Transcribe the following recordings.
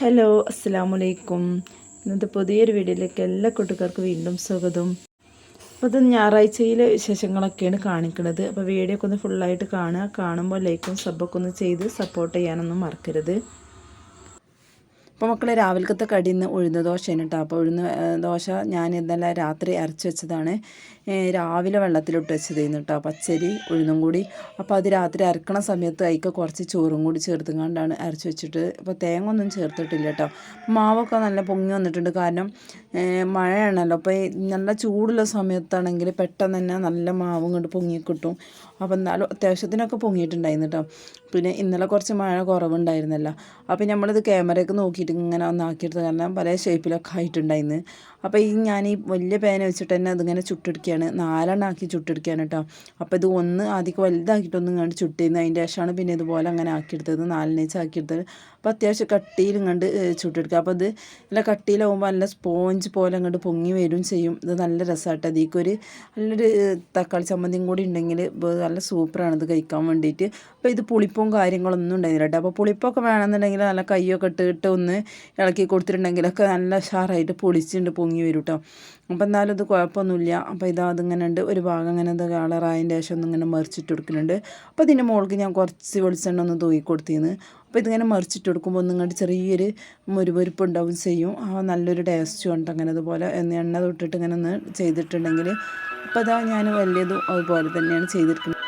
Hello അസ്സാം വലൈക്കും ഇന്നത്തെ പുതിയൊരു വീഡിയോയിലേക്ക് എല്ലാ കൂട്ടുകാർക്കും വീണ്ടും സ്വാഗതം. അപ്പോൾ ഇത് ഞായറാഴ്ചയിലെ വിശേഷങ്ങളൊക്കെയാണ് കാണിക്കുന്നത്. അപ്പോൾ വീഡിയോ ഒക്കെ ഒന്ന് ഫുള്ളായിട്ട് കാണുക. കാണുമ്പോൾ ലൈക്കും സബ്ബൊക്കെ ഒന്ന് ചെയ്ത് സപ്പോർട്ട് ചെയ്യാനൊന്നും മറക്കരുത്. അപ്പോൾ മക്കളെ രാവിലത്തെ കടിയിൽ നിന്ന് ഉഴുന്ന ദോശയാണ് കേട്ടോ അപ്പോൾ ഉഴുന്ന ദോശ ഞാൻ ഇന്നലെ രാത്രി അരച്ച് വെച്ചതാണ്. രാവിലെ വെള്ളത്തിലിട്ട് വെച്ചതായിരുന്നു കേട്ടോ പച്ചരി ഉഴുന്നും കൂടി. അപ്പോൾ അത് രാത്രി അരക്കണ സമയത്ത് അതിക്ക് കുറച്ച് ചോറും കൂടി ചേർത്തും കൊണ്ടാണ് അരച്ച് വെച്ചിട്ട്. അപ്പോൾ തേങ്ങ ഒന്നും ചേർത്തിട്ടില്ല കേട്ടോ മാവൊക്കെ നല്ല പൊങ്ങി വന്നിട്ടുണ്ട്. കാരണം മഴയാണല്ലോ. അപ്പോൾ നല്ല ചൂടുള്ള സമയത്താണെങ്കിൽ പെട്ടെന്ന് തന്നെ നല്ല മാവും കൊണ്ട് പൊങ്ങി കിട്ടും. അപ്പോൾ എന്നാലും അത്യാവശ്യത്തിനൊക്കെ പൊങ്ങിയിട്ടുണ്ടായിരുന്നു കേട്ടോ പിന്നെ ഇന്നലെ കുറച്ച് മഴ കുറവുണ്ടായിരുന്നല്ലോ. അപ്പോൾ നമ്മളിത് ക്യാമറയൊക്കെ നോക്കിയിട്ട് ഇങ്ങനെ ഒന്നാക്കിയെടുത്ത് കാരണം പല ഷേപ്പിലൊക്കെ ആയിട്ടുണ്ടായിരുന്നു അപ്പോൾ ഈ ഞാൻ ഈ വലിയ പേന വെച്ചിട്ട് തന്നെ അതിങ്ങനെ ചുട്ടെടുക്കുകയാണ്. നാലെണ്ണം ആക്കി ചുട്ടെടുക്കുകയാണ് കേട്ടോ അപ്പോൾ ഇത് ഒന്ന് ആദ്യം വലുതാക്കിയിട്ടൊന്നും ഇങ്ങോട്ട് ചുട്ടിരുന്നു. അതിന്റെ ശേഷമാണ് പിന്നെ ഇതുപോലെ അങ്ങനെ ആക്കിയെടുത്തത്. നാലിനേച്ച് ആക്കിയെടുത്തത്. അപ്പോൾ അത്യാവശ്യം കട്ടിയിൽ ഇങ്ങോട്ട് ചുട്ടെടുക്കുക. അപ്പോൾ ഇത് നല്ല കട്ടിയിലാവുമ്പോൾ നല്ല സ്പോഞ്ച് പോലെ അങ്ങോട്ട് പൊങ്ങി വരും ചെയ്യും. ഇത് നല്ല രസമായിട്ട് അതിക്കൊരു നല്ലൊരു തക്കാളി ചമ്മന്തിയും കൂടി ഉണ്ടെങ്കിൽ നല്ല സൂപ്പറാണ് ഇത് കഴിക്കാൻ വേണ്ടിയിട്ട് അപ്പോൾ ഇത് പുളിപ്പും കാര്യങ്ങളൊന്നും ഉണ്ടായിരുന്നില്ല കേട്ടോ അപ്പോൾ പുളിപ്പൊക്കെ വേണമെന്നുണ്ടെങ്കിൽ നല്ല കയ്യൊക്കെ ഇട്ടിട്ട് ഒന്ന് ഇളക്കി കൊടുത്തിട്ടുണ്ടെങ്കിലൊക്കെ നല്ല ഉഷാറായിട്ട് പൊളിച്ചിട്ടുണ്ട് വരും കേട്ടോ അപ്പോൾ എന്നാലും ഇത് കുഴപ്പമൊന്നുമില്ല. അപ്പോൾ ഇതാ അതിങ്ങനെ ഉണ്ട്. ഒരു ഭാഗം അങ്ങനെ ഇത് കളറായതിന്റെ ശേഷം ഒന്ന് ഇങ്ങനെ മറിച്ചിട്ട് കൊടുക്കുന്നുണ്ട്. അപ്പോൾ ഇതിന്റെ മുകൾക്ക് ഞാൻ കുറച്ച് വെളിച്ചെണ്ണ ഒന്ന് തൂക്കി കൊടുത്തിരുന്നു അപ്പോൾ ഇതിങ്ങനെ മറിച്ചിട്ട് കൊടുക്കുമ്പോൾ ഒന്ന് ഇങ്ങോട്ട് ചെറിയൊരു മുരുപൊരുപ്പ് ഉണ്ടാവും ചെയ്യും. ആ നല്ലൊരു ടേസ്റ്റും ഉണ്ട് അങ്ങനെ അതുപോലെ എണ്ണ തൊട്ടിട്ട് ഇങ്ങനെ ഒന്ന് ചെയ്തിട്ടുണ്ടെങ്കിൽ അപ്പോൾ അതാ ഞാൻ വലിയതും അതുപോലെ തന്നെയാണ് ചെയ്തിരിക്കുന്നത്.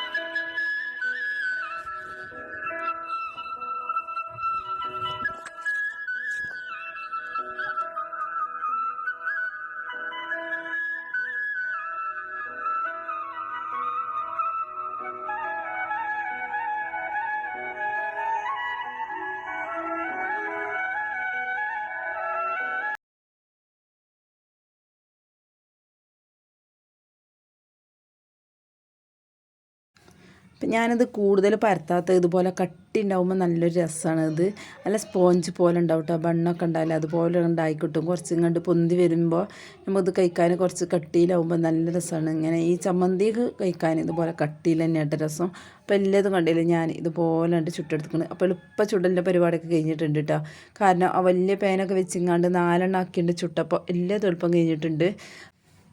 ഞാനിത് കൂടുതൽ പരത്താത്ത ഇതുപോലെ കട്ടി ഉണ്ടാകുമ്പോൾ നല്ലൊരു രസമാണ് ഇത്. നല്ല സ്പോഞ്ച് പോലെ ഉണ്ടാവും കേട്ടോ ബണ്ണൊക്കെ ഉണ്ടാവില്ല? അതുപോലെ ഉണ്ടായി കിട്ടും. കുറച്ച് ഇങ്ങോട്ട് പൊന്തി വരുമ്പോൾ നമുക്കിത് കഴിക്കാൻ കുറച്ച് കട്ടിയിലാവുമ്പോൾ നല്ല രസമാണ് ഇങ്ങനെ ഈ ചമ്മന്തി കഴിക്കാൻ ഇതുപോലെ കട്ടിയിൽ തന്നെയായിട്ട് രസം. അപ്പോൾ എല്ലാതും കണ്ടില്ല? ഞാൻ ഇതുപോലെ ഉണ്ട് ചുട്ടെടുക്കുന്നത് അപ്പോൾ എളുപ്പം ചുടലിന്റെ പരിപാടിയൊക്കെ കഴിഞ്ഞിട്ടുണ്ട് കേട്ടോ കാരണം ആ വലിയ പേനൊക്കെ വെച്ചിങ്ങാണ്ട് നാലെണ്ണം ആക്കിയിട്ട് ചുട്ടപ്പോൾ എല്ലാതും എളുപ്പം കഴിഞ്ഞിട്ടുണ്ട്.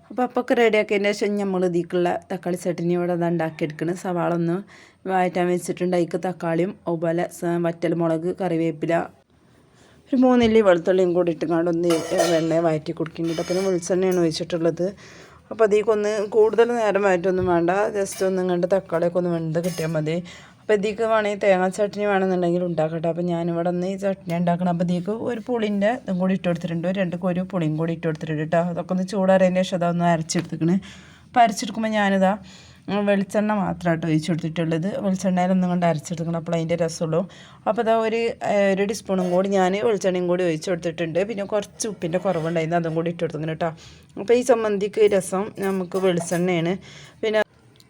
അപ്പോൾ അപ്പൊക്കെ റെഡിയാക്കിയതിന് ശേഷം നമ്മൾ ഇതിക്കുള്ള തക്കാളി ചട്ടിനി ഇവിടെ അത് ഉണ്ടാക്കിയെടുക്കണം സവാള ഒന്ന് വഴറ്റാൻ വെച്ചിട്ടുണ്ട്. അതിക്ക് തക്കാളിയും അതുപോലെ വറ്റൽ മുളക് കറിവേപ്പില ഒരു മൂന്നില്ലി വെളുത്തുള്ളിയും കൂടി ഇട്ടുകൊണ്ട് ഒന്ന് വെണ്ണ വഴറ്റി കൊടുക്കുന്നുണ്ട് അപ്പം വെളിച്ചെണ്ണയാണ് ഒഴിച്ചിട്ടുള്ളത്. അപ്പോൾ അതിക്കൊന്ന് കൂടുതൽ നേരം വഴറ്റൊന്നും വേണ്ട. ജസ്റ്റ് ഒന്നും കണ്ട് തക്കാളിയൊക്കെ ഒന്ന് വെന്ത് കിട്ടിയാൽ മതി. അപ്പോൾ ഇതിക്ക് വേണമെങ്കിൽ തേങ്ങാ ചട്നി വേണമെന്നുണ്ടെങ്കിൽ ഉണ്ടാക്കട്ടെ. അപ്പോൾ ഞാനിവിടെ നിന്ന് ഈ ചട്നി ഉണ്ടാക്കണം. അപ്പോൾ ഇതിക്ക് ഒരു പുളിന്റെ ഇതും കൂടി ഇട്ട് കൊടുത്തിട്ടുണ്ട്. രണ്ട് ഒരു പുളിയും കൂടി ഇട്ട് കൊടുത്തിട്ടുണ്ട് കേട്ടോ അതൊക്കെ ഒന്ന് ചൂടാറിയതിന്റെ ശേഷം അതൊന്ന് അരച്ചെടുത്തിക്കണ്. അപ്പോൾ അരച്ചെടുക്കുമ്പോൾ ഞാനിതാ വെളിച്ചെണ്ണ വെളിച്ചെണ്ണ മാത്രമായിട്ട് ഒഴിച്ച് കൊടുത്തിട്ടുള്ളത്. വെളിച്ചെണ്ണയിലൊന്നും കൊണ്ട് അരച്ചെടുക്കണം. അപ്പോൾ അതിന്റെ രസമുള്ളൂ. അപ്പോൾ അതാ ഒരു ഒരു ടീസ്പൂണും കൂടി ഞാൻ വെളിച്ചെണ്ണയും കൂടി ഒഴിച്ച് കൊടുത്തിട്ടുണ്ട്. പിന്നെ കുറച്ച് ഉപ്പിന്റെ കുറവുണ്ടായിരുന്നു. അതും കൂടി ഇട്ട് കൊടുത്തിങ്ങനെ കേട്ടോ അപ്പോൾ ഈ ചമ്മന്തിക്ക് രസം നമുക്ക് വെളിച്ചെണ്ണയാണ്. പിന്നെ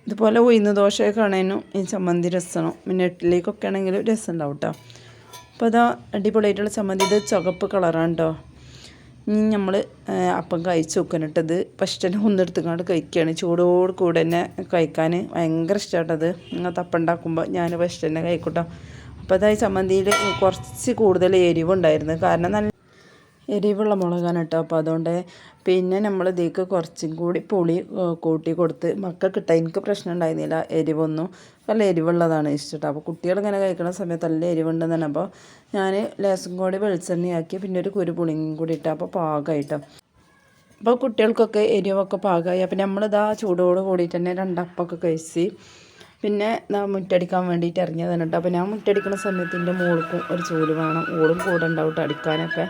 ഇതുപോലെ ഉയർന്ന ദോശയൊക്കെ ആണേനും ഈ ചമ്മന്തി രസമാണ് പിന്നെ ഇഡ്ഡലിക്കൊക്കെ ആണെങ്കിൽ രസം ഉണ്ടാവും കേട്ടോ അപ്പോൾ അതാ അടിപൊളിയായിട്ടുള്ള ചമ്മന്തി. ഇത് ചുവപ്പ് കളറാണ് കേട്ടോ ഇനി നമ്മൾ അപ്പം കഴിച്ച് നോക്കാനിട്ടത് ഫസ്റ്റ് തന്നെ ഒന്നെടുത്തുകൊണ്ട് കഴിക്കുകയാണ്. ചൂടോട് കൂടെ തന്നെ കഴിക്കാൻ ഭയങ്കര ഇഷ്ടമായിട്ടത് നിങ്ങൾ തപ്പുണ്ടാക്കുമ്പോൾ ഞാൻ ഫസ്റ്റ് തന്നെ കഴിക്കൂട്ടോ അപ്പോൾ അതായത് ചമ്മന്തിയിൽ കുറച്ച് കൂടുതൽ എരിവുണ്ടായിരുന്നു. കാരണം നല്ല എരിവുള്ള മുളകാണ് കേട്ടോ. അപ്പോൾ അതുകൊണ്ട് പിന്നെ നമ്മൾ ഇതിലേക്ക് കുറച്ചും കൂടി പുളി കൂട്ടി കൊടുത്ത് മക്കൾക്ക് ഇട്ട എനിക്ക് പ്രശ്നം ഉണ്ടായിരുന്നില്ല. എരിവൊന്നും നല്ല എരിവുള്ളതാണ് ഇഷ്ടം അപ്പോൾ കുട്ടികൾ ഇങ്ങനെ കഴിക്കുന്ന സമയത്ത് നല്ല എരിവുണ്ടെന്ന് തന്നെ. അപ്പോൾ ഞാൻ ലേസും കൂടി വെളിച്ചെണ്ണയാക്കി പിന്നെ ഒരു കുരു പുളിയും കൂടി ഇട്ടാൽ അപ്പോൾ പാകമായിട്ടോ അപ്പോൾ കുട്ടികൾക്കൊക്കെ എരിവൊക്കെ പാകമായി അപ്പോൾ നമ്മളിതാ ചൂടോട് കൂടിയിട്ട് തന്നെ രണ്ടപ്പമൊക്കെ കഴിച്ച് പിന്നെ മുറ്റടിക്കാൻ വേണ്ടിയിട്ട് ഇറങ്ങിയതാണ് കേട്ടോ അപ്പോൾ ഞാൻ മുറ്റടിക്കുന്ന സമയത്ത് എന്റെ മോൾക്കും ഒരു ചൂൽ വേണം. ഓളും കൂടെ ഉണ്ടാവും അടിക്കാനൊക്കെ.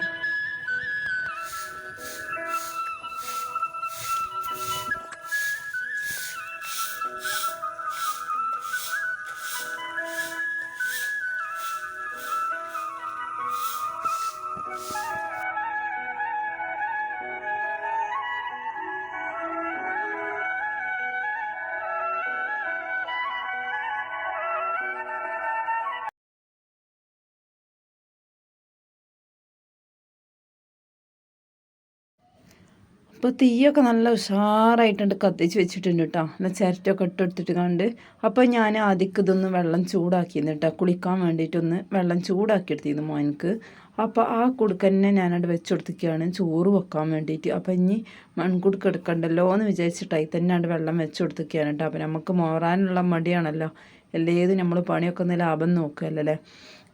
ഇപ്പോൾ തീയൊക്കെ നല്ല ഉഷാറായിട്ടുണ്ട്. കത്തിച്ച് വെച്ചിട്ടുണ്ട് കേട്ടോ എന്നാൽ ചിരട്ടൊക്കെ ഇട്ടെടുത്തിട്ട് കണ്ട് അപ്പോൾ ഞാൻ ആദ്യം ഇതൊന്ന് വെള്ളം ചൂടാക്കിയിരുന്നു കേട്ടോ കുളിക്കാൻ വേണ്ടിയിട്ടൊന്ന് വെള്ളം ചൂടാക്കി എടുത്തിരുന്നു മോനക്ക് അപ്പോൾ ആ കുടുക്കന്നെ ഞാനവിടെ വെച്ച് കൊടുത്തിരിക്കുകയാണ് ചോറ് വെക്കാൻ വേണ്ടിയിട്ട്. അപ്പോൾ ഇനി മൺകുടുക്ക് എടുക്കണ്ടല്ലോ എന്ന് വിചാരിച്ചിട്ടായി തന്നെ അവിടെ വെള്ളം വെച്ച് കൊടുത്തിരിക്കുകയാണ് കേട്ടോ അപ്പോൾ നമുക്ക് മോറാനുള്ള മടിയാണല്ലോ. അല്ലേത് നമ്മൾ പണിയൊക്കെ ഒന്ന് ലാഭം നോക്കുകയല്ലേ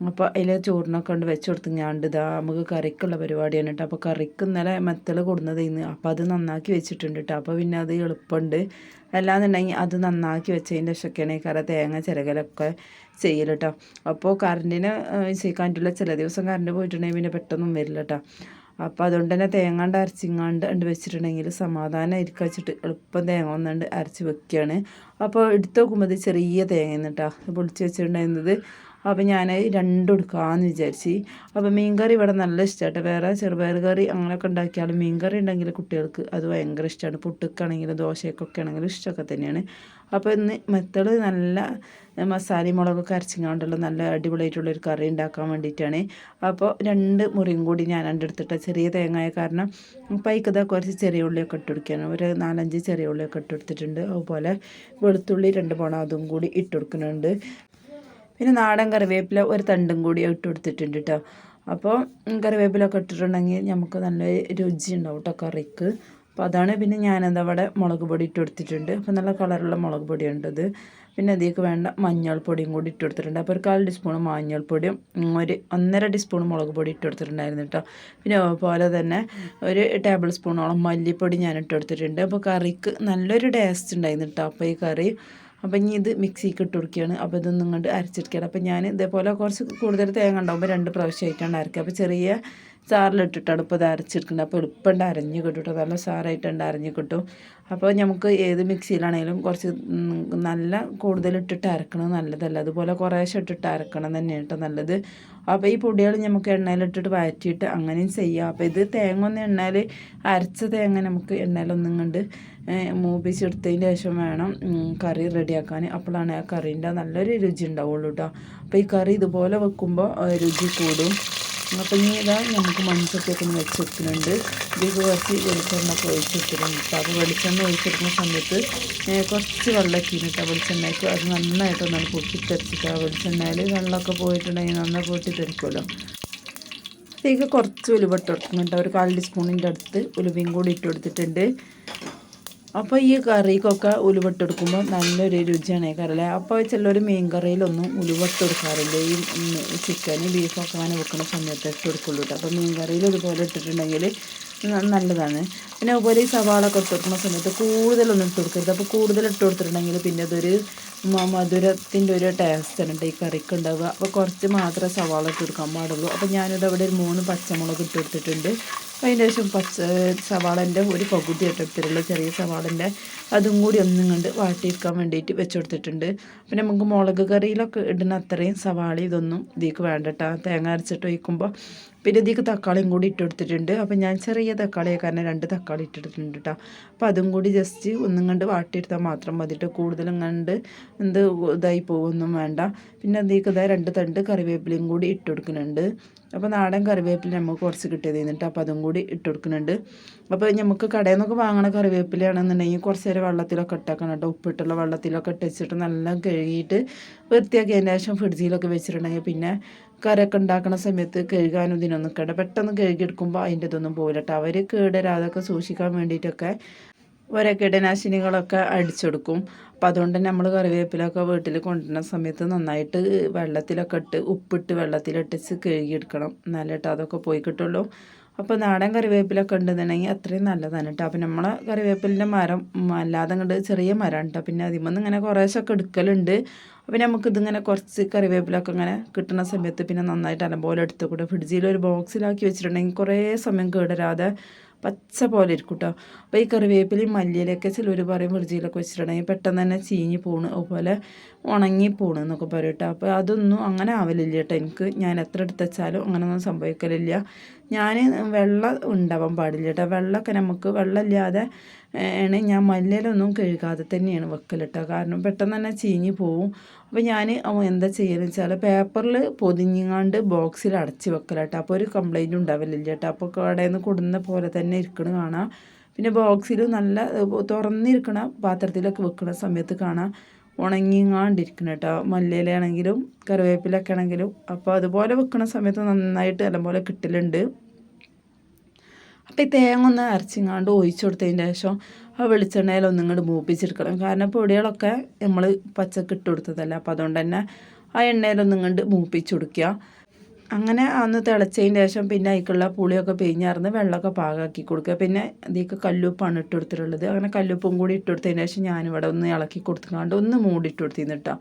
അപ്പോൾ അതിൽ ചോറിനൊക്കെ കൊണ്ട് വെച്ച് കൊടുത്ത് ഞാണ്ട് ഇതാ നമുക്ക് കറിക്കുള്ള പരിപാടിയാണ് കേട്ടോ അപ്പോൾ കറിക്ക് ഇന്നലെ മെത്തൽ കൊടുന്നത് ഇന്ന് അപ്പോൾ അത് നന്നാക്കി വെച്ചിട്ടുണ്ട് കേട്ടോ അപ്പോൾ പിന്നെ അത് എളുപ്പമുണ്ട് അല്ലാന്നുണ്ടെങ്കിൽ അത് നന്നാക്കി വെച്ചതിന്റെ ശേഷമൊക്കെയാണ് കറ തേങ്ങ ചിരകലൊക്കെ ചെയ്യൽ കേട്ടോ അപ്പോൾ കറണ്ടിന് ചെയ്യാൻ ചില ദിവസം കറണ്ട് പോയിട്ടുണ്ടെങ്കിൽ പിന്നെ പെട്ടെന്നും വരില്ല കേട്ടോ അപ്പോൾ അതുകൊണ്ട് തന്നെ തേങ്ങാണ്ട് അരച്ചിങ്ങാണ്ട് ഉണ്ട് വെച്ചിട്ടുണ്ടെങ്കിൽ സമാധാനമായിരിക്കും വെച്ചിട്ട് എളുപ്പം തേങ്ങ ഒന്നുണ്ട് അരച്ച് വെക്കുകയാണ് അപ്പോൾ എടുത്ത് നോക്കുമ്പോൾ ചെറിയ തേങ്ങ എന്നിട്ടാണ് പൊളിച്ച് വെച്ചിട്ടുണ്ടായിരുന്നത്. അപ്പോൾ ഞാൻ രണ്ടും എടുക്കാമെന്ന് വിചാരിച്ച്. അപ്പോൾ മീൻകറി ഇവിടെ നല്ല ഇഷ്ടമായിട്ട് വേറെ ചെറുപയർ കറി അങ്ങനെയൊക്കെ ഉണ്ടാക്കിയാലും മീൻകറി ഉണ്ടെങ്കിൽ കുട്ടികൾക്ക് അത് ഭയങ്കര ഇഷ്ടമാണ് പുട്ടുക്കാണെങ്കിലും ദോശയ്ക്കൊക്കെ ആണെങ്കിലും ഇഷ്ടമൊക്കെ തന്നെയാണ്. അപ്പോൾ ഇന്ന് മെത്തേഡ് നല്ല മസാലയും മുളകൊക്കെ അരച്ചിങ്ങാണ്ടുള്ള നല്ല അടിപൊളിയായിട്ടുള്ളൊരു കറി ഉണ്ടാക്കാൻ വേണ്ടിയിട്ടാണ്. അപ്പോൾ രണ്ട് മുറിയും കൂടി ഞാൻ എടുത്തിട്ട് ചെറിയ തേങ്ങായ കാരണം പൈക്കത കുറച്ച് ചെറിയ ഉള്ളിയൊക്കെ ഇട്ട് കൊടുക്കുകയാണ് ഒരു നാലഞ്ച് ചെറിയ ഉള്ളിയൊക്കെ ഇട്ട് കൊടുത്തിട്ടുണ്ട്. അതുപോലെ വെളുത്തുള്ളി രണ്ട് പോണം അതും കൂടി ഇട്ട് കൊടുക്കുന്നുണ്ട്. പിന്നെ നാടൻ കറിവേപ്പില ഒരു തണ്ടും കൂടി ഇട്ട് കൊടുത്തിട്ടുണ്ട് കേട്ടോ അപ്പോൾ കറിവേപ്പിലൊക്കെ ഇട്ടിട്ടുണ്ടെങ്കിൽ നമുക്ക് നല്ല രുചി ഉണ്ടാവും കേട്ടോ കറിക്ക്. അപ്പോൾ അതാണ് പിന്നെ ഞാനെന്താ അവിടെ മുളക് പൊടി ഇട്ട് കൊടുത്തിട്ടുണ്ട്. അപ്പോൾ നല്ല കളറുള്ള മുളക് പൊടിയുണ്ടത് പിന്നെ അതിലേക്ക് വേണ്ട മഞ്ഞൾപ്പൊടിയും കൂടി ഇട്ട് കൊടുത്തിട്ടുണ്ട്. അപ്പോൾ ഒരു കാൽ ടീസ്പൂൺ മഞ്ഞൾപ്പൊടിയും ഒരു ഒന്നര ടീസ്പൂൺ മുളക് പൊടി ഇട്ട് കൊടുത്തിട്ടുണ്ടായിരുന്നു കേട്ടോ പിന്നെ അതുപോലെ തന്നെ ഒരു ടേബിൾ സ്പൂണോളം മല്ലിപ്പൊടി ഞാൻ ഇട്ട് കൊടുത്തിട്ടുണ്ട്. അപ്പോൾ കറിക്ക് നല്ലൊരു ടേസ്റ്റ് ഉണ്ടായിരുന്നു കേട്ടോ അപ്പോൾ ഈ കറി അപ്പോൾ ഇനി ഇത് മിക്സിക്ക് ഇട്ട് കൊടുക്കുകയാണ്. അപ്പോൾ ഇതൊന്നും ഇങ്ങോട്ട് അരച്ചെടുക്കുകയാണ്. അപ്പോൾ ഞാൻ ഇതേപോലെ കുറച്ച് കൂടുതൽ തേങ്ങ ഉണ്ടാകുമ്പോൾ രണ്ട് പ്രാവശ്യമായിട്ടാണ് അരക്കുക അപ്പോൾ ചെറിയ ചാറിലിട്ടിട്ടാണ് ഇപ്പോൾ അരച്ചെടുക്കുന്നത് അപ്പോൾ എളുപ്പമുണ്ട് അരഞ്ഞ് കിട്ടും കേട്ടോ. നല്ല സാറായിട്ടുണ്ട് അരഞ്ഞ് കിട്ടും. അപ്പോൾ നമുക്ക് ഏത് മിക്സിയിലാണെങ്കിലും കുറച്ച് നല്ല കൂടുതൽ കൂടുതലിട്ടിട്ട് അരക്കണത് നല്ലതല്ല. അതുപോലെ കുറേശ്ശെ ഇട്ടിട്ട് അരക്കണം തന്നെയാണ് കേട്ടോ നല്ലത്. അപ്പോൾ ഈ പൊടികൾ നമുക്ക് എണ്ണയിലിട്ടിട്ട് വഴറ്റിയിട്ട് അങ്ങനെയും ചെയ്യാം. അപ്പോൾ ഇത് തേങ്ങ ഒന്ന് എണ്ണയിൽ അരച്ച തേങ്ങ നമുക്ക് എണ്ണയിലൊന്നും കണ്ട് മൂപ്പിച്ചെടുത്തതിന് ശേഷം വേണം കറി റെഡിയാക്കാൻ. അപ്പോഴാണ് ആ കറീന്റെ നല്ലൊരു രുചി ഉണ്ടാവുള്ളൂ കേട്ടോ. അപ്പോൾ ഈ കറി ഇതുപോലെ വെക്കുമ്പോൾ രുചി കൂടും. അപ്പം ഇനി ഇതാ നമുക്ക് മൺചട്ടിയൊക്കെ ഒന്ന് വെച്ചെടുക്കുന്നുണ്ട് ഇതിലേക്ക് കുറച്ച് വെളിച്ചെണ്ണ ഒക്കെ ഒഴിച്ചെടുത്തിട്ടുണ്ട്. അപ്പോൾ വെളിച്ചെണ്ണ ഒഴിച്ചെടുക്കുന്ന സമയത്ത് കുറച്ച് വെള്ളമൊക്കെ ഇന്നിട്ട് വെളിച്ചെണ്ണയ്ക്ക്. അത് നന്നായിട്ട് ഒന്നാണ് പൊട്ടിത്തെറിച്ചിട്ട്. ആ വെളിച്ചെണ്ണയിൽ വെള്ളമൊക്കെ പോയിട്ടുണ്ടെങ്കിൽ നന്നായി പൊട്ടിത്തെറിക്കുമല്ലോ. ഇതിലേക്ക് കുറച്ച് ഉലുവട്ട് കൊടുക്കുന്നുണ്ട് ഒരു കാൽ ടീസ്പൂണിന്റെ അടുത്ത് ഉലുവയും കൂടി ഇട്ട് കൊടുത്തിട്ടുണ്ട്. അപ്പോൾ ഈ കറിക്കൊക്കെ ഉലുവട്ടെടുക്കുമ്പോൾ നല്ലൊരു രുചിയാണ് കറിയില്ലേ അപ്പോൾ ചിലർ മീൻ കറിയിലൊന്നും ഉലുവട്ടെടുക്കാറില്ല. ഈ ചിക്കൻ ബീഫൊക്കെ അങ്ങനെ വെക്കുന്ന സമയത്ത് എടുക്കുള്ളൂ അപ്പോൾ മീൻ കറിയിൽ ഇതുപോലെ ഇട്ടിട്ടുണ്ടെങ്കിൽ നല്ലതാണ്. പിന്നെ അതുപോലെ ഈ സവാളൊക്കെ ഇട്ട് കൊടുക്കുന്ന സമയത്ത് കൂടുതലൊന്നും ഇട്ട് കൊടുക്കരുത്. അപ്പോൾ കൂടുതൽ ഇട്ട് കൊടുത്തിട്ടുണ്ടെങ്കിൽ പിന്നെ അതൊരു മധുരത്തിന്റെ ഒരു ടേസ്റ്റ് ഉണ്ട് ഈ കറിക്ക് ഉണ്ടാവുക അപ്പോൾ കുറച്ച് മാത്രമേ സവാള ഇട്ട് കൊടുക്കാൻ പാടുള്ളൂ. അപ്പോൾ ഞാനിത് അവിടെ ഒരു മൂന്ന് പച്ചമുളക് ഇട്ട് കൊടുത്തിട്ടുണ്ട്. അതിന്റെ ശേഷം പച്ച സവാളന്റെ ഒരു പകുതി ഇട്ടെടുത്തിട്ടുള്ളൂ ചെറിയ സവാളന്റെ അതും കൂടി ഒന്നും കണ്ട് വാട്ടിയിരിക്കാൻ വേണ്ടിയിട്ട് വെച്ച് കൊടുത്തിട്ടുണ്ട് പിന്നെ നമുക്ക് മുളക് കറിയിലൊക്കെ ഇടുന്ന അത്രയും സവാള ഇതൊന്നും ഇതിലേക്ക് വേണ്ട കേട്ടോ തേങ്ങ അരച്ചിട്ട് ഒഴിക്കുമ്പോൾ പിന്നെ ഇതിലേക്ക് തക്കാളിയും കൂടി ഇട്ട് കൊടുത്തിട്ടുണ്ട് അപ്പോൾ ഞാൻ ചെറിയ തക്കാളിയെ കാരണം രണ്ട് തക്കാളി ഇട്ടെടുത്തിട്ടുണ്ട് കേട്ടോ അപ്പോൾ അതും കൂടി ജസ്റ്റ് ഒന്നും കണ്ട് വാട്ടിയെടുത്താൽ മാത്രം മതിട്ട് കൂടുതലും കണ്ട് എന്ത് ഇതായി പോകുമൊന്നും വേണ്ട. പിന്നെ അതിലേക്ക് ഇതായി രണ്ട് തണ്ട് കറിവേപ്പിലയും കൂടി ഇട്ട് കൊടുക്കുന്നുണ്ട് അപ്പോൾ നാടൻ കറിവേപ്പില നമുക്ക് കുറച്ച് കിട്ടിയത് എന്നിട്ട് അപ്പോൾ അതും കൂടി ഇട്ട് കൊടുക്കുന്നുണ്ട് അപ്പോൾ നമുക്ക് കടയിൽ നിന്നൊക്കെ വാങ്ങണ കറിവേപ്പിലയാണെന്നുണ്ടെങ്കിൽ കുറച്ച് നേരം വെള്ളത്തിലൊക്കെ ഇട്ടാക്കണം കേട്ടോ ഉപ്പിട്ടുള്ള വെള്ളത്തിലൊക്കെ ഇട്ടിച്ചിട്ട് നല്ല കഴുകിയിട്ട് വൃത്തിയാക്കിയതിന് ശേഷം ഫ്രിഡ്ജിലൊക്കെ വെച്ചിട്ടുണ്ടെങ്കിൽ പിന്നെ കറിയൊക്കെ ഉണ്ടാക്കുന്ന സമയത്ത് കഴുകാനും ഇതിനൊന്നും കേട. പെട്ടെന്ന് കഴുകിയെടുക്കുമ്പോൾ അതിന്റെ ഇതൊന്നും പോകില്ല അവർ കേടരാതൊക്കെ സൂക്ഷിക്കാൻ വേണ്ടിയിട്ടൊക്കെ ഓരോ കീടനാശിനികളൊക്കെ അടിച്ചെടുക്കും. അപ്പോൾ അതുകൊണ്ട് നമ്മൾ കറിവേപ്പിലൊക്കെ വീട്ടിൽ കൊണ്ടുവരുന്ന സമയത്ത് നന്നായിട്ട് വെള്ളത്തിലൊക്കെ ഇട്ട് ഉപ്പിട്ട് വെള്ളത്തിലിട്ടിച്ച് കഴുകിയെടുക്കണം. എന്നാലേട്ടോ അതൊക്കെ പോയി കിട്ടുള്ളൂ. അപ്പോൾ നാടൻ കറിവേപ്പിലൊക്കെ ഉണ്ടെന്നുണ്ടെങ്കിൽ അത്രയും നല്ലതാണ് കേട്ടോ അപ്പോൾ നമ്മളെ കറിവേപ്പിലിന്റെ മരം അല്ലാതെ അങ്ങോട്ട് ചെറിയ മരം കേട്ടോ പിന്നെ അതിൽ ഇങ്ങനെ കുറേശ്ശൊക്കെ എടുക്കലുണ്ട്. അപ്പോൾ നമുക്കിതിങ്ങനെ കുറച്ച് കറിവേപ്പിലൊക്കെ ഇങ്ങനെ കിട്ടുന്ന സമയത്ത് പിന്നെ നന്നായിട്ട് അലമ്പോലെ എടുത്ത് കൂടെ. ഫ്രിഡ്ജിൽ ഒരു ബോക്സിലാക്കി വെച്ചിട്ടുണ്ടെങ്കിൽ കുറേ സമയം കേടരാതെ പച്ച പോലെ ഇരിക്കും കേട്ടോ അപ്പോൾ ഈ കറിവേപ്പിലയും മല്ലിയിലൊക്കെ ചിലർ പറയും ഫ്രിഡ്ജിലൊക്കെ വെച്ചിട്ടുണ്ടെങ്കിൽ പെട്ടെന്ന് തന്നെ ചീഞ്ഞ് പോണ്. അതുപോലെ ഉണങ്ങി പോണ് എന്നൊക്കെ പറയും കേട്ടോ അപ്പോൾ അതൊന്നും അങ്ങനെ ആവലില്ല കേട്ടോ എനിക്ക് ഞാൻ എത്ര എടുത്ത് വെച്ചാലും അങ്ങനെയൊന്നും സംഭവിക്കലില്ല. ഞാൻ വെള്ളം ഉണ്ടാവാൻ പാടില്ല കേട്ടോ വെള്ളമൊക്കെ നമുക്ക് വെള്ളമില്ലാതെ ആണ് ഞാൻ മല്ലിലൊന്നും കഴുകാതെ തന്നെയാണ് വെക്കൽ കേട്ടോ കാരണം പെട്ടെന്ന് തന്നെ ചീഞ്ഞ് പോവും. അപ്പോൾ ഞാൻ എന്താ ചെയ്യുന്നത് വെച്ചാൽ പേപ്പറിൽ പൊതിഞ്ഞാണ്ട് ബോക്സിൽ അടച്ച് വെക്കൽ കേട്ടോ അപ്പോൾ ഒരു കംപ്ലൈന്റ് ഉണ്ടാവില്ല കേട്ടോ അപ്പോൾ കടയിൽ നിന്ന് കൊടുന്ന പോലെ തന്നെ ഇരിക്കണ കാണാം. പിന്നെ ബോക്സിൽ നല്ല തുറന്നിരിക്കണ പാത്രത്തിലൊക്കെ വെക്കണ സമയത്ത് കാണാം. ഉണങ്ങിങ്ങാണ്ടിരിക്കണം കേട്ടോ മല്ലിയിലാണെങ്കിലും കറിവേപ്പിലൊക്കെ ആണെങ്കിലും അപ്പോൾ അതുപോലെ വെക്കുന്ന സമയത്ത് നന്നായിട്ട് നല്ലപോലെ കിട്ടലുണ്ട്. അപ്പോൾ ഈ തേങ്ങ ഒന്ന് അരച്ചിങ്ങാണ്ട് ഒഴിച്ചു കൊടുത്തതിന് ശേഷം ആ വെളിച്ചെണ്ണയിൽ ഒന്നും ഇങ്ങോട്ട് മൂപ്പിച്ചെടുക്കണം. കാരണം പൊടികളൊക്കെ നമ്മൾ പച്ചക്ക് ഇട്ട് കൊടുത്തതല്ല. അപ്പോൾ അതുകൊണ്ട് തന്നെ ആ എണ്ണയിലൊന്നും ഇങ്ങോട്ട് മൂപ്പിച്ച് കൊടുക്കുക. അങ്ങനെ അന്ന് തിളച്ചതിന് ശേഷം പിന്നെ അതിക്കുള്ള പുളിയൊക്കെ പിഴിഞ്ഞാർന്ന് വെള്ളമൊക്കെ പാകാക്കി കൊടുക്കുക. പിന്നെ അതിലേക്ക് കല്ലുപ്പാണ് ഇട്ട് കൊടുത്തിട്ടുള്ളത്. അങ്ങനെ കല്ലുപ്പും കൂടി ഇട്ട് കൊടുത്തതിന് ശേഷം ഞാനിവിടെ ഒന്ന് ഇളക്കി കൊടുത്തുകൊണ്ട് ഒന്ന് മൂടിയിട്ട് കൊടുത്തിരുന്നു കേട്ടോ.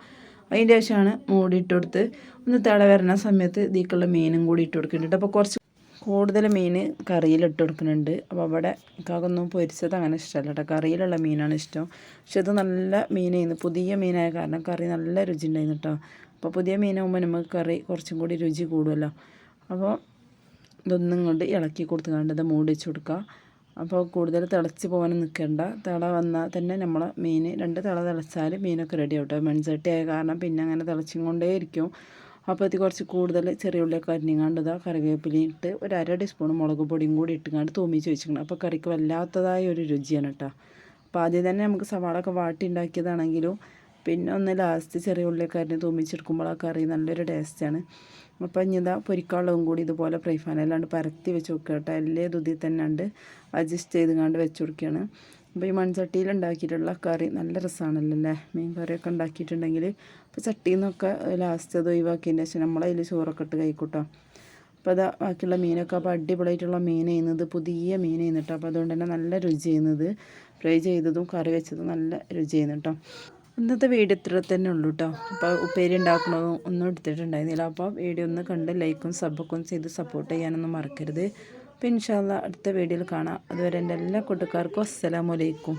അതിന്റെ ശേഷമാണ് മൂടിയിട്ട് കൊടുത്ത് ഒന്ന് തിള വരുന്ന സമയത്ത് ഇതിക്കുള്ള മീനും കൂടി ഇട്ട് കൊടുക്കുന്നുണ്ട് അപ്പോൾ കുറച്ച് കൂടുതൽ മീൻ കറിയിൽ ഇട്ട് കൊടുക്കുന്നുണ്ട്. അപ്പോൾ അവിടെ കാക്കൊന്നും പൊരിച്ചത് അങ്ങനെ ഇഷ്ടമല്ല കേട്ടോ. കറിയിലുള്ള മീനാണ് ഇഷ്ടം. പക്ഷെ ഇത് നല്ല മീനായിരുന്നു. പുതിയ മീനായ കാരണം കറി നല്ല രുചി ഉണ്ടായിരുന്നു കേട്ടോ. അപ്പോൾ പുതിയ മീനാകുമ്പോൾ നമുക്ക് കറി കുറച്ചും കൂടി രുചി കൂടുമല്ലോ അപ്പോൾ ഇതൊന്നും കൊണ്ട് ഇളക്കി കൊടുത്തുകൊണ്ട് ഇത് മൂടി വെച്ച് കൊടുക്കുക അപ്പോൾ കൂടുതൽ തിളച്ച് പോകാനും നിൽക്കണ്ട തിള വന്നാൽ തന്നെ നമ്മൾ മീൻ രണ്ട് തിള തിളച്ചാൽ മീനൊക്കെ റെഡി ആവട്ടെ. മൺചട്ടിയായ കാരണം പിന്നെ അങ്ങനെ തിളച്ചും കൊണ്ടേ ഇരിക്കും. അപ്പോൾ ഇത് കുറച്ച് കൂടുതൽ ചെറിയ ഉള്ളിയൊക്കെ അരിഞ്ഞാണ്ട് ഇതാ കറിവേപ്പിലയും ഇട്ട് ഒരു അര ടീസ്പൂൺ മുളക് പൊടിയും കൂടി ഇട്ടുകൊണ്ട് തൂമിച്ച് വെച്ചിട്ടുണ്ട് അപ്പോൾ കറിക്ക് വല്ലാത്തതായ ഒരു രുചിയാണ് കേട്ടോ. അപ്പോൾ ആദ്യം തന്നെ നമുക്ക് സവാള ഒക്കെ വാട്ടി ഉണ്ടാക്കിയതാണെങ്കിലും പിന്നെ ഒന്ന് ലാസ്റ്റ് ചെറിയ ഉള്ളിയൊക്കെ അരിഞ്ഞ് തൂമിച്ചെടുക്കുമ്പോൾ ആ കറി നല്ലൊരു ടേസ്റ്റാണ് അപ്പം ഇനി ഇതാ പൊരിക്കാനുള്ളതും കൂടി ഇതുപോലെ ഫ്രൈ ഫാനല്ലാണ്ട് പരത്തി വെച്ച് കൊടുക്കുക കേട്ടോ. എല്ലേ ദുതി തന്നെ ഉണ്ട്. അഡ്ജസ്റ്റ് ചെയ്ത് കണ്ട് വെച്ച് കൊടുക്കുകയാണ്. അപ്പോൾ ഈ മൺചട്ടിയിൽ ഉണ്ടാക്കിയിട്ടുള്ള കറി നല്ല രസമാണല്ലോ അല്ലേ? മീൻ കറിയൊക്കെ ഉണ്ടാക്കിയിട്ടുണ്ടെങ്കിൽ അപ്പോൾ ചട്ടിയിൽ നിന്നൊക്കെ ലാസ്റ്റ് അത് ഒഴിവാക്കിയതിന് ശേഷം നമ്മളതിൽ ചോറൊക്കെ ഇട്ട് കഴിക്കൂട്ടോ. അപ്പോൾ അതാ ബാക്കിയുള്ള മീനൊക്കെ അപ്പോൾ അടിപൊളിയായിട്ടുള്ള മീൻ ചെയ്യുന്നത് പുതിയ മീൻ ചെയ്യുന്നുട്ടോ അപ്പോൾ അതുകൊണ്ട് തന്നെ നല്ല രുചി ചെയ്യുന്നത്. ഫ്രൈ ചെയ്തതും കറി വെച്ചതും നല്ല രുചി ചെയ്യുന്നു കേട്ടോ. ഇന്നത്തെ വീഡിയോ ഇത്ര തന്നെ ഉള്ളൂ കേട്ടോ അപ്പോൾ ഉപ്പേരി ഉണ്ടാക്കണോ ഒന്നും എടുത്തിട്ടുണ്ടായിരുന്നില്ല. അപ്പോൾ വീഡിയോ ഒന്ന് കണ്ട് ലൈക്കും സബ്ബൊക്കെ ചെയ്ത് സപ്പോർട്ട് ചെയ്യാനൊന്നും മറക്കരുത്. അപ്പോൾ ഇൻഷാല്ല അടുത്ത വീഡിയോയിൽ കാണാം. അതുവരെ എന്റെ എല്ലാ കൂട്ടുകാർക്കും അസ്സലാമലൈക്കും